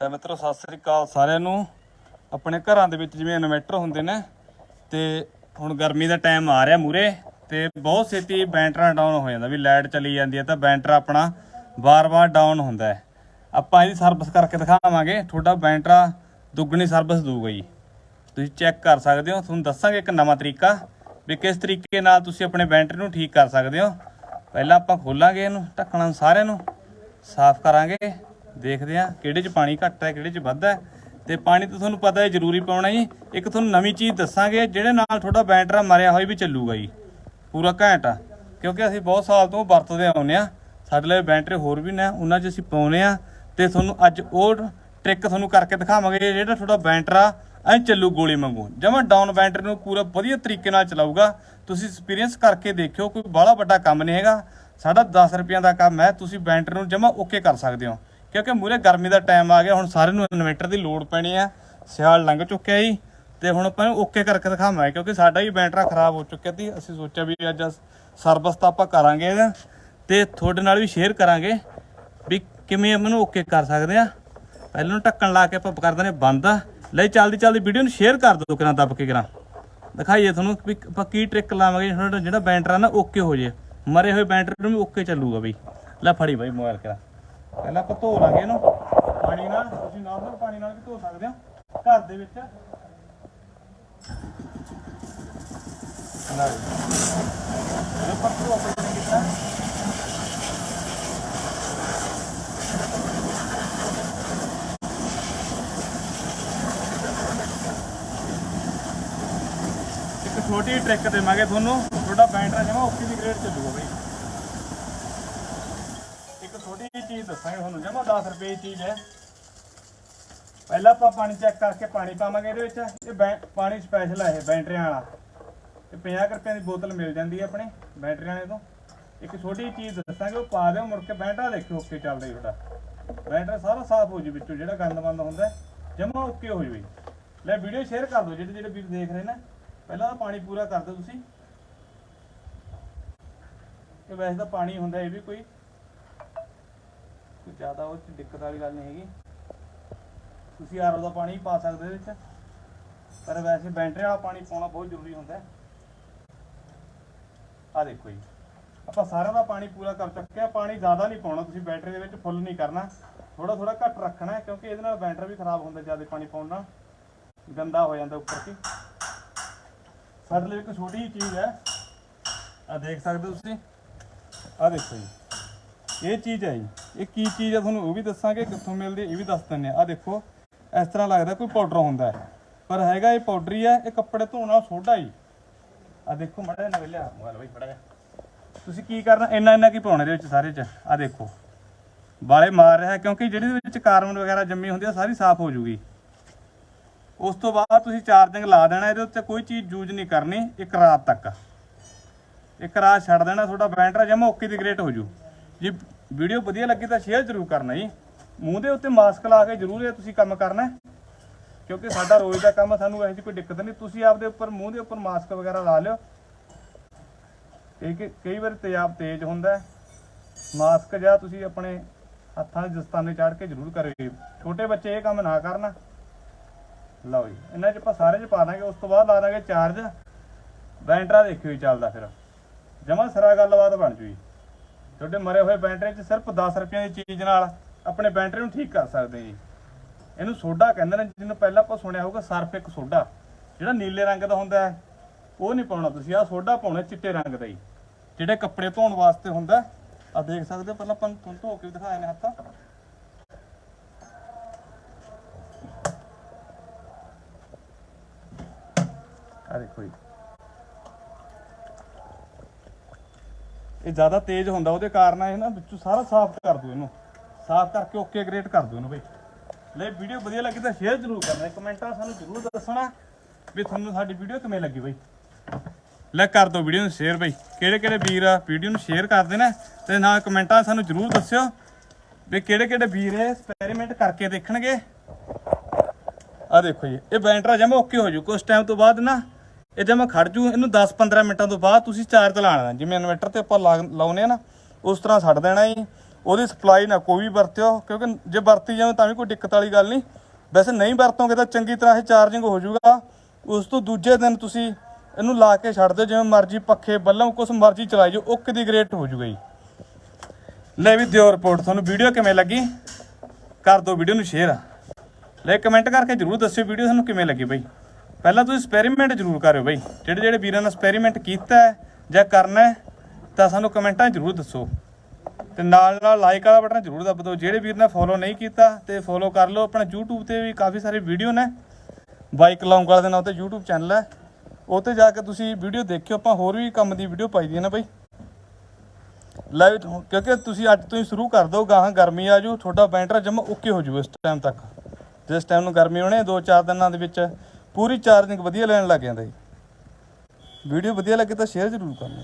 ਤੇ ਮਿੱਤਰੋ, ਸਤਿ ਸ੍ਰੀ ਅਕਾਲ ਸਾਰਿਆਂ ਨੂੰ। ਆਪਣੇ ਘਰਾਂ ਦੇ ਵਿੱਚ ਜਿਵੇਂ ਇਨਵਰਟਰ ਹੁੰਦੇ ਨੇ, ਤੇ ਹੁਣ ਗਰਮੀ ਦਾ ਟਾਈਮ ਆ ਰਿਹਾ ਮੂਰੇ ਤੇ ਬਹੁਤ ਛੇਤੀ ਬੈਟਰਾ ਡਾਊਨ ਹੋ ਜਾਂਦਾ ਵੀ ਲਾਈਟ ਚਲੀ ਜਾਂਦੀ ਹੈ ਤਾਂ ਬੈਟਰਾ ਆਪਣਾ ਵਾਰ-ਵਾਰ ਡਾਊਨ ਹੁੰਦਾ ਹੈ। ਆਪਾਂ ਇਹਦੀ ਸਰਵਿਸ ਕਰਕੇ ਦਿਖਾਵਾਂਗੇ, ਤੁਹਾਡਾ ਬੈਟਰਾ ਦੁੱਗਣੀ ਸਰਵਿਸ ਦੂਗਾ ਜੀ। ਤੁਸੀਂ ਚੈੱਕ ਕਰ ਸਕਦੇ ਹੋ, ਤੁਹਾਨੂੰ ਦੱਸਾਂਗੇ ਇੱਕ ਨਵਾਂ ਤਰੀਕਾ ਵੀ ਕਿਸ ਤਰੀਕੇ ਨਾਲ ਤੁਸੀਂ ਆਪਣੇ ਬੈਟਰੀ ਨੂੰ ਠੀਕ ਕਰ ਸਕਦੇ ਹੋ। ਪਹਿਲਾਂ ਆਪਾਂ ਖੋਲਾਂਗੇ ਇਹਨੂੰ, ਢੱਕਣਾ ਸਾਰਿਆਂ ਨੂੰ, ਸਾਫ਼ ਕਰਾਂਗੇ। ਦੇਖਦੇ ਹਾਂ ਕਿਹੜੇ 'ਚ ਪਾਣੀ ਘੱਟ ਹੈ, ਕਿਹੜੇ 'ਚ ਵੱਧ ਹੈ। ਤੇ ਪਾਣੀ ਤਾਂ ਤੁਹਾਨੂੰ ਪਤਾ ਹੈ ਜ਼ਰੂਰੀ ਪਾਉਣਾ ਜੀ। ਇੱਕ ਤੁਹਾਨੂੰ ਨਵੀਂ ਚੀਜ਼ ਦੱਸਾਂਗੇ, ਜਿਹੜੇ ਨਾਲ ਤੁਹਾਡਾ ਬੈਟਰਾ ਮਰਿਆ ਹੋਇਆ ਵੀ ਚੱਲੂਗਾ ਜੀ। ਪੂਰਾ ਘੈਂਟ ਆ। ਕਿਉਂਕਿ ਅਸੀਂ ਬਹੁਤ ਸਾਲ ਤੋਂ ਵਰਤਦੇ ਆਉਂਦੇ ਆ ਸਾਡੇ ਲਈ ਬੈਟਰੀ ਹੋਰ ਵੀ ਨੇ, ਉਹਨਾਂ 'ਚ ਅਸੀਂ ਪਾਉਨੇ ਆ ਤੇ ਤੁਹਾਨੂੰ ਅੱਜ ਉਹ ਟ੍ਰਿਕ ਤੁਹਾਨੂੰ ਕਰਕੇ ਦਿਖਾਵਾਂਗੇ ਜਿਹੜਾ ਤੁਹਾਡਾ ਬੈਟਰਾ ਐ ਚੱਲੂ ਗੋਲੀ ਵਾਂਗੂ। ਜਮਾਂ ਡਾਊਨ ਬੈਟਰੀ ਨੂੰ ਪੂਰਾ ਵਧੀਆ ਤਰੀਕੇ ਨਾਲ ਚਲਾਊਗਾ। ਤੁਸੀਂ ਐਕਸਪੀਰੀਅੰਸ ਕਰਕੇ ਦੇਖਿਓ, ਕੋਈ ਬਾਹਲਾ ਵੱਡਾ ਕੰਮ ਨਹੀਂ ਹੈਗਾ। ਸਾਡਾ 10 ਰੁਪਈਆਂ ਦਾ ਕੰਮ ਹੈ, ਤੁਸੀਂ ਬੈਟਰੀ ਨੂੰ ਜਮਾਂ ਓਕੇ ਕਰ ਸਕਦੇ ਹੋ। ਕਿਉਂਕਿ ਮੂਰੇ ਗਰਮੀ ਦਾ ਟਾਈਮ ਆ ਗਿਆ, ਹੁਣ ਸਾਰਿਆਂ ਨੂੰ ਇਨਵਰਟਰ ਦੀ ਲੋੜ ਪੈਣੀ ਆ। ਸਿਆਲ ਲੰਘ ਚੁੱਕਿਆ ਜੀ, ਤੇ ਹੁਣ ਆਪਾਂ ਓਕੇ ਕਰਕੇ ਦਿਖਾਵਾਂਗੇ, ਕਿਉਂਕਿ ਸਾਡਾ ਹੀ ਬੈਟਰਾ ਖਰਾਬ ਹੋ ਚੁੱਕਿਆ ਸੀ। ਅਸੀਂ ਸੋਚਿਆ ਵੀ ਅੱਜ ਸਰਵਿਸ ਤਾਂ ਆਪਾਂ ਕਰਾਂਗੇ ਇਹਦਾ, ਤੇ ਤੁਹਾਡੇ ਨਾਲ ਵੀ ਸ਼ੇਅਰ ਕਰਾਂਗੇ ਵੀ ਕਿਵੇਂ ਇਹਨੂੰ ਓਕੇ ਕਰ ਸਕਦੇ ਆ। ਪਹਿਲਾਂ ਨੂੰ ਢੱਕਣ ਲਾ ਕੇ ਆਪਾਂ ਕਰ ਦਿੰਦੇ ਬੰਦ। ਲੈ ਚੱਲਦੀ ਚੱਲਦੀ ਵੀਡੀਓ ਨੂੰ ਸ਼ੇਅਰ ਕਰ ਦਿਓ ਕਿਰਾਂ ਦੱਬ ਕੇ ਕਿਰਾਂ ਦਿਖਾਈਏ ਤੁਹਾਨੂੰ ਵੀ ਆਪਾਂ ਕੀ ਟ੍ਰਿਕ ਲਾਵਾਂਗੇ ਤੁਹਾਡਾ ਜਿਹੜਾ ਬੈਟਰਾ ਨਾ ਓਕੇ ਹੋ ਜੇ। ਮਰੇ ਹੋਏ ਬੈਟਰੀ ਨੂੰ ਵੀ ਓਕੇ ਚੱਲੂਗਾ ਬਈ। ਲੈ ਫੜੀ ਬਾਈ ਮੋਬਾਈਲ ਕਿਰਾਂ ਪਹਿਲਾਂ ਆਪਾਂ ਧੋ ਲਾਂਗੇ ਇਹਨੂੰ। ਪਾਣੀ ਨਾਲ, ਤੁਸੀਂ ਨਾਰਮਲ ਪਾਣੀ ਨਾਲ ਵੀ ਧੋ ਸਕਦੇ ਹੋ। ਘਰ ਦੇ ਵਿੱਚ। ਲੈ ਇਹ ਪੱਤੂ ਆਪਣੇ ਕੀਤਾ ਇੱਕ ਛੋਟੀ ਟ੍ਰਿਕ ਦੇਵਾਂਗੇ ਤੁਹਾਨੂੰ। ਤੁਹਾਡਾ ਬੈਟਰਾ ਜਮਾ ਓਕੇ ਦੀ ਗ੍ਰੇਡ ਚੱਲੂਗਾ ਬਈ। ਛੋਟੀ ਜਿਹੀ ਚੀਜ਼ ਦੱਸਾਂਗੇ ਤੁਹਾਨੂੰ, ਜਮਾ 10 ਰੁਪਏ ਦੀ ਚੀਜ਼ ਹੈ। ਪਹਿਲਾਂ ਆਪਾਂ ਪਾਣੀ ਚੈੱਕ ਕਰਕੇ ਪਾਣੀ ਪਾਵਾਂਗੇ ਇਹਦੇ ਵਿੱਚ। ਇਹ ਪਾਣੀ ਸਪੈਸ਼ਲ ਹੈ ਇਹ, ਬੈਟਰੀਆਂ ਵਾਲਾ। ਇਹ 50 ਕੁ ਰੁਪਏ ਦੀ ਬੋਤਲ ਮਿਲ ਜਾਂਦੀ ਹੈ ਆਪਣੇ, ਬੈਟਰੀਆਂ ਵਾਲੇ ਤੋਂ। ਇੱਕ ਛੋਟੀ ਜਿਹੀ ਚੀਜ਼ ਦੱਸਾਂਗੇ, ਉਹ ਪਾ ਦਿਓ ਮੁੜ ਕੇ, ਬੈਟਰਾ ਦੇਖਿਓ ਓਕੇ ਚੱਲਦਾ ਜੀ ਤੁਹਾਡਾ। ਬੈਟਰਾ ਸਾਰਾ ਸਾਫ਼ ਹੋ ਜੂ ਵਿੱਚੋਂ, ਜਿਹੜਾ ਗੰਦ ਬੰਦ ਹੁੰਦਾ ਜਮਾ ਓਕੇ ਹੋ ਜੂ। ਲੈ ਵੀਡੀਓ ਸ਼ੇਅਰ ਕਰ ਦਿਓ, ਜਿਹੜੇ ਜਿਹੜੇ ਵੀਰ ਦੇਖ ਰਹੇ ਨੇ। ਪਹਿਲਾਂ ਤਾਂ ਪਾਣੀ ਪੂਰਾ ਕਰ ਦਿਓ ਤੁਸੀਂ। ਇਹ ਵੈਸੇ ਤਾਂ ਪਾਣੀ ਹੁੰਦਾ, ਇਹ ਵੀ ਕੋਈ ਜ਼ਿਆਦਾ ਉਹ ਚ ਦਿੱਕਤ ਵਾਲੀ ਗੱਲ ਨਹੀਂ ਹੈਗੀ। ਤੁਸੀਂ ਆਰਓ ਦਾ ਪਾਣੀ ਪਾ ਸਕਦੇ ਇਹਦੇ ਵਿੱਚ। ਪਰ ਵੈਸੇ ਬੈਟਰੀ ਵਾਲਾ ਪਾਣੀ ਪਾਉਣਾ ਬਹੁਤ ਜ਼ਰੂਰੀ ਹੁੰਦਾ ਹੈ। ਆ ਦੇਖੋ ਜੀ। ਆਪਾਂ ਸਾਰਿਆਂ ਦਾ ਪਾਣੀ ਪੂਰਾ ਕਰ ਚੁੱਕੇ ਆ ਪਾਣੀ ਜ਼ਿਆਦਾ ਨਹੀਂ ਪਾਉਣਾ। ਤੁਸੀਂ ਬੈਟਰੀ ਦੇ ਵਿੱਚ ਫੁੱਲ ਨਹੀਂ ਕਰਨਾ। ਥੋੜਾ ਥੋੜਾ ਘੱਟ ਰੱਖਣਾ ਹੈ ਕਿਉਂਕਿ ਇਹਦੇ ਨਾਲ ਬੈਟਰੀ ਵੀ ਖਰਾਬ ਹੁੰਦਾ ਜ਼ਿਆਦਾ ਪਾਣੀ ਪਾਉਣ ਨਾਲ। ਗੰਦਾ ਹੋ ਜਾਂਦਾ ਉੱਪਰ ਕੀ ਸਾਡੇ ਲਈ ਇੱਕ ਛੋਟੀ ਜਿਹੀ ਚੀਜ਼ ਹੈ। ਆ ਦੇਖ ਸਕਦੇ ਹੋ ਤੁਸੀਂ। ਆ ਦੇਖੋ ਜੀ। ਇਹ ਚੀਜ਼ ਹੈ ਜੀ। ਇਹ ਕੀ ਚੀਜ਼ ਹੈ ਤੁਹਾਨੂੰ ਉਹ ਵੀ ਦੱਸਾਂਗੇ, ਕਿੱਥੋਂ ਮਿਲਦੀ ਇਹ ਵੀ ਦੱਸ ਦਿੰਦੇ ਆ ਆ ਦੇਖੋ, ਇਸ ਤਰ੍ਹਾਂ ਲੱਗਦਾ ਕੋਈ ਪਾਊਡਰ ਹੁੰਦਾ ਹੈ। ਪਰ ਹੈਗਾ ਇਹ ਪਾਊਡਰ ਹੀ ਹੈ, ਇਹ ਕੱਪੜੇ ਧੋਣ ਵਾਲਾ ਸੋਡਾ ਹੀ। ਆ ਦੇਖੋ, ਮੜਾ ਨਾ ਲਿਆ ਮੋਬਾਈਲ ਬਈ ਫੜਾ ਤੁਸੀਂ ਕੀ ਕਰਨਾ, ਇੰਨਾ ਇੰਨਾ ਕੀ ਪਾਉਣਾ ਇਹਦੇ ਵਿੱਚ ਸਾਰੇ ਚ? ਆ ਦੇਖੋ। ਵਾਲੇ ਮਾਰ ਰਿਹਾ ਕਿਉਂਕਿ ਜਿਹੜੀ ਵਿੱਚ ਕਾਰਬਨ ਵਗੈਰਾ ਜੰਮੀ ਹੁੰਦੀ ਆ ਸਾਰੀ ਸਾਫ਼ ਹੋ ਜੂਗੀ। ਉਸ ਤੋਂ ਬਾਅਦ ਤੁਸੀਂ ਚਾਰਜਿੰਗ ਲਾ ਦੇਣਾ, ਇਹਦੇ ਉੱਤੇ ਕੋਈ ਚੀਜ਼ ਯੂਜ਼ ਨਹੀਂ ਕਰਨੀ, ਇੱਕ ਰਾਤ ਤੱਕ। ਇੱਕ ਰਾਤ ਛੱਡ ਦੇਣਾ, ਤੁਹਾਡਾ ਬੈਟਰਾ ਜਮਾ ਓਕੇ ਦੀ ਗ੍ਰੇਟ ਹੋ ਜੂ। ਜੇ ਵੀਡੀਓ ਵਧੀਆ ਲੱਗੀ ਤਾਂ ਸ਼ੇਅਰ ਜ਼ਰੂਰ ਕਰਨਾ ਜੀ। ਮੂੰਹ ਦੇ ਉੱਤੇ ਮਾਸਕ ਲਾ ਕੇ ਜ਼ਰੂਰ ਇਹ ਤੁਸੀਂ ਕੰਮ ਕਰਨਾ ਕਿਉਂਕਿ ਸਾਡਾ ਰੋਜ਼ ਦਾ ਕੰਮ, ਸਾਨੂੰ ਇਹੋ ਜਿਹੀ ਕੋਈ ਦਿੱਕਤ ਨਹੀਂ। ਤੁਸੀਂ ਆਪਦੇ ਉੱਪਰ, ਮੂੰਹ ਦੇ ਉੱਪਰ ਮਾਸਕ ਵਗੈਰਾ ਲਾ ਲਿਓ। ਕਿਉਂਕਿ ਕਈ ਵਾਰ ਤੇਜ਼ਾਬ ਤੇਜ਼ ਹੁੰਦਾ ਮਾਸਕ ਜਾਂ ਤੁਸੀਂ ਆਪਣੇ ਹੱਥਾਂ ਦੇ ਦਸਤਾਨੇ ਚਾੜ ਕੇ ਜ਼ਰੂਰ ਕਰਿਓ ਛੋਟੇ ਬੱਚੇ ਇਹ ਕੰਮ ਨਾ ਕਰਨਾ। ਲਓ ਜੀ, ਇਹਨਾਂ 'ਚ ਆਪਾਂ ਸਾਰੇ 'ਚ ਪਾ ਦਾਂਗੇ, ਉਸ ਤੋਂ ਬਾਅਦ ਲਾ ਦਾਂਗੇ ਚਾਰਜ ਬੈਟਰਾ ਦੇਖਿਓ ਜੀ ਚੱਲਦਾ ਫਿਰ। ਜਮਾ ਸਰਾ ਗੱਲਬਾਤ ਬਣ ਜੂ ਜੀ। ਤੁਹਾਡੇ ਮਰੇ ਹੋਏ ਬੈਟਰੀ 'ਚ ਸਿਰਫ 10 ਰੁਪਏ ਦੀ ਚੀਜ਼ ਨਾਲ ਆਪਣੇ ਬੈਟਰੀ ਨੂੰ ਠੀਕ ਕਰ ਸਕਦੇ ਜੀ। ਇਹਨੂੰ ਸੋਡਾ ਕਹਿੰਦੇ ਨੇ, ਜਿਹਨੂੰ ਪਹਿਲਾਂ ਆਪਾਂ ਸੁਣਿਆ ਹੋਊਗਾ, ਸਰਫ ਇੱਕ ਸੋਡਾ ਜਿਹੜਾ ਨੀਲੇ ਰੰਗ ਦਾ ਹੁੰਦਾ ਹੈ, ਉਹ ਨਹੀਂ ਪਾਉਣਾ ਤੁਸੀਂ। ਆਹ ਸੋਡਾ ਪਾਉਣਾ ਚਿੱਟੇ ਰੰਗ ਦਾ ਹੀ। ਜਿਹੜੇ ਕੱਪੜੇ ਧੋਣ ਵਾਸਤੇ ਹੁੰਦਾ ਆ ਦੇਖ ਸਕਦੇ ਹੋ, ਪਹਿਲਾਂ ਆਪਾਂ ਤੁਹਾਨੂੰ ਧੋ ਕੇ ਵੀ ਦਿਖਾਏ ਨੇ ਹੱਥਾਂ। ਆ ਦੇਖੋ ਜੀ। ਇਹ ਜ਼ਿਆਦਾ ਤੇਜ਼ ਹੁੰਦਾ, ਉਹਦੇ ਕਾਰਨ ਇਹ ਨਾ ਵਿੱਚੋਂ ਸਾਰਾ ਸਾਫ਼ ਕਰ ਦਿਓ ਇਹਨੂੰ। ਸਾਫ਼ ਕਰਕੇ ਓਕੇ ਗ੍ਰੇਟ ਕਰ ਦਿਓ ਇਹਨੂੰ ਬਈ। ਲੈ ਵੀਡੀਓ ਵਧੀਆ ਲੱਗੀ ਤਾਂ ਸ਼ੇਅਰ ਜ਼ਰੂਰ ਕਰਨਾ। ਕਮੈਂਟਾਂ ਸਾਨੂੰ ਜ਼ਰੂਰ ਦੱਸਣਾ ਵੀ ਤੁਹਾਨੂੰ ਸਾਡੀ ਵੀਡੀਓ ਕਿਵੇਂ ਲੱਗੀ ਬਈ। ਲੈ, ਕਰ ਦਿਓ ਵੀਡੀਓ ਨੂੰ ਸ਼ੇਅਰ ਬਈ। ਕਿਹੜੇ ਕਿਹੜੇ ਵੀਰ ਆ ਵੀਡੀਓ ਨੂੰ ਸ਼ੇਅਰ ਕਰਦੇ ਨੇ ਤੇ ਨਾਲ ਕਮੈਂਟਾਂ ਸਾਨੂੰ ਜ਼ਰੂਰ ਦੱਸਿਓ ਵੀ ਕਿਹੜੇ ਕਿਹੜੇ ਵੀਰ ਇਹ ਐਕਸਪੈਰੀਮੈਂਟ ਕਰਕੇ ਦੇਖਣਗੇ। ਆ ਦੇਖੋ ਜੀ, ਇਹ ਬੈਟਰਾ ਜਮਾ ਓਕੇ ਹੋ ਜੂ ਕੁਝ ਟਾਈਮ ਤੋਂ ਬਾਅਦ ਨਾ ਇਹ ਮੈਂ ਖੜ ਜੂ, ਇਹਨੂੰ 10-15 ਮਿੰਟਾਂ ਤੋਂ ਬਾਅਦ ਤੁਸੀਂ ਚਾਰਜ ਲਾਣਾ। ਜਿਵੇਂ ਇਨਵਰਟਰ ਤੇ ਆਪਾਂ ਲਾ- ਲਾਉਨੇ ਆ ਨਾ, ਉਸ ਤਰ੍ਹਾਂ ਛੱਡ ਦੇਣਾ ਜੀ। ਉਹਦੀ ਸਪਲਾਈ ਨਾ ਕੋਈ ਵੀ ਵਰਤਿਓ, ਕਿਉਂਕਿ ਜੇ ਵਰਤੀ ਜਾਵੇ ਤਾਂ ਵੀ ਕੋਈ ਦਿੱਕਤ ਵਾਲੀ ਗੱਲ ਨਹੀਂ। ਵੈਸੇ ਨਹੀਂ ਵਰਤੋਗੇ ਤਾਂ ਚੰਗੀ ਤਰ੍ਹਾਂ ਇਹ ਚਾਰਜਿੰਗ ਹੋ ਜਾਊਗਾ ਉਸ ਤੋਂ ਦੂਜੇ ਦਿਨ ਤੁਸੀਂ ਇਹਨੂੰ ਲਾ ਕੇ ਛੱਡ ਦਿਓ, ਜਿਵੇਂ ਮਰਜ਼ੀ ਪੱਖੇ ਬੱਲਮ ਕੁਛ ਮਰਜ਼ੀ ਚਲਾਈ ਜਾਓ, ਓਕੇ ਦੀ ਗ੍ਰੇਟ ਹੋ ਜਾਊਗਾ ਜੀ। ਲੈ ਵੀ ਦਿਓ ਰਿਪੋਰਟ ਤੁਹਾਨੂੰ ਵੀਡੀਓ ਕਿਵੇਂ ਲੱਗੀ? ਕਰ ਦਿਓ ਵੀਡੀਓ ਨੂੰ ਸ਼ੇਅਰ ਲੈ ਕਮੈਂਟ ਕਰਕੇ ਜਰੂਰ ਦੱਸਿਓ ਵੀਡੀਓ ਤੁਹਾਨੂੰ ਕਿਵੇਂ ਲੱਗੀ ਬਈ। ਪਹਿਲਾਂ ਤੁਸੀਂ ਐਕਸਪੈਰੀਮੈਂਟ ਜਰੂਰ ਕਰਿਓ ਬਈ। ਜਿਹੜੇ ਜਿਹੜੇ ਵੀਰਾਂ ਨੇ ਐਕਸਪੈਰੀਮੈਂਟ ਕੀਤਾ ਹੈ ਜਾਂ ਕਰਨਾ ਹੈ, ਤਾਂ ਸਾਨੂੰ ਕਮੈਂਟਾਂ ਜਰੂਰ ਦੱਸੋ। ਤੇ ਨਾਲ ਨਾਲ ਲਾਈਕ ਵਾਲਾ ਬਟਨ ਜਰੂਰ ਦੱਬ ਦਿਓ। ਜਿਹੜੇ ਵੀਰ ਨੇ ਫੋਲੋ ਨਹੀਂ ਕੀਤਾ, ਤੇ ਫੋਲੋ ਕਰ ਲਓ। ਆਪਣਾ YouTube ਤੇ ਵੀ ਕਾਫੀ ਸਾਰੇ ਵੀਡੀਓ ਨੇ। ਬਾਈਕ ਲੌਂਗ ਵਾਲਾ ਦੇ ਨਾਂ ਤੇ YouTube ਚੈਨਲ ਹੈ। ਉਹ ਤੇ ਜਾ ਕੇ ਤੁਸੀਂ ਵੀਡੀਓ ਦੇਖਿਓ। ਆਪਾਂ ਹੋਰ ਵੀ ਕੰਮ ਦੀ ਵੀਡੀਓ ਪਾਈ ਦੀਆਂ ਹੈ ਨਾ ਬਈ। ਲਾਈਵ ਕਿਉਂਕਿ ਤੁਸੀਂ ਅੱਜ ਤੋਂ ਹੀ ਸ਼ੁਰੂ ਕਰ ਦਿਓ। ਗਾਹਾਂ ਗਰਮੀ ਆ ਜੂ। ਤੁਹਾਡਾ ਬੈਂਟਰ ਜਮਾ ਓਕੇ ਹੋ ਜੂ ਇਸ ਟਾਈਮ ਤੱਕ। ਜਿਸ ਟਾਈਮ ਨੂੰ ਗਰਮੀ ਹੋਣੇ 2-4 ਦਿਨਾਂ ਦੇ ਵਿੱਚ ਪੂਰੀ ਚਾਰਜਿੰਗ ਵਧੀਆ ਲੈਣ ਲੱਗ ਜਾਂਦਾ ਜੀ। ਵੀਡੀਓ ਵਧੀਆ ਲੱਗੇ ਤਾਂ ਸ਼ੇਅਰ ਜ਼ਰੂਰ ਕਰਨਾ।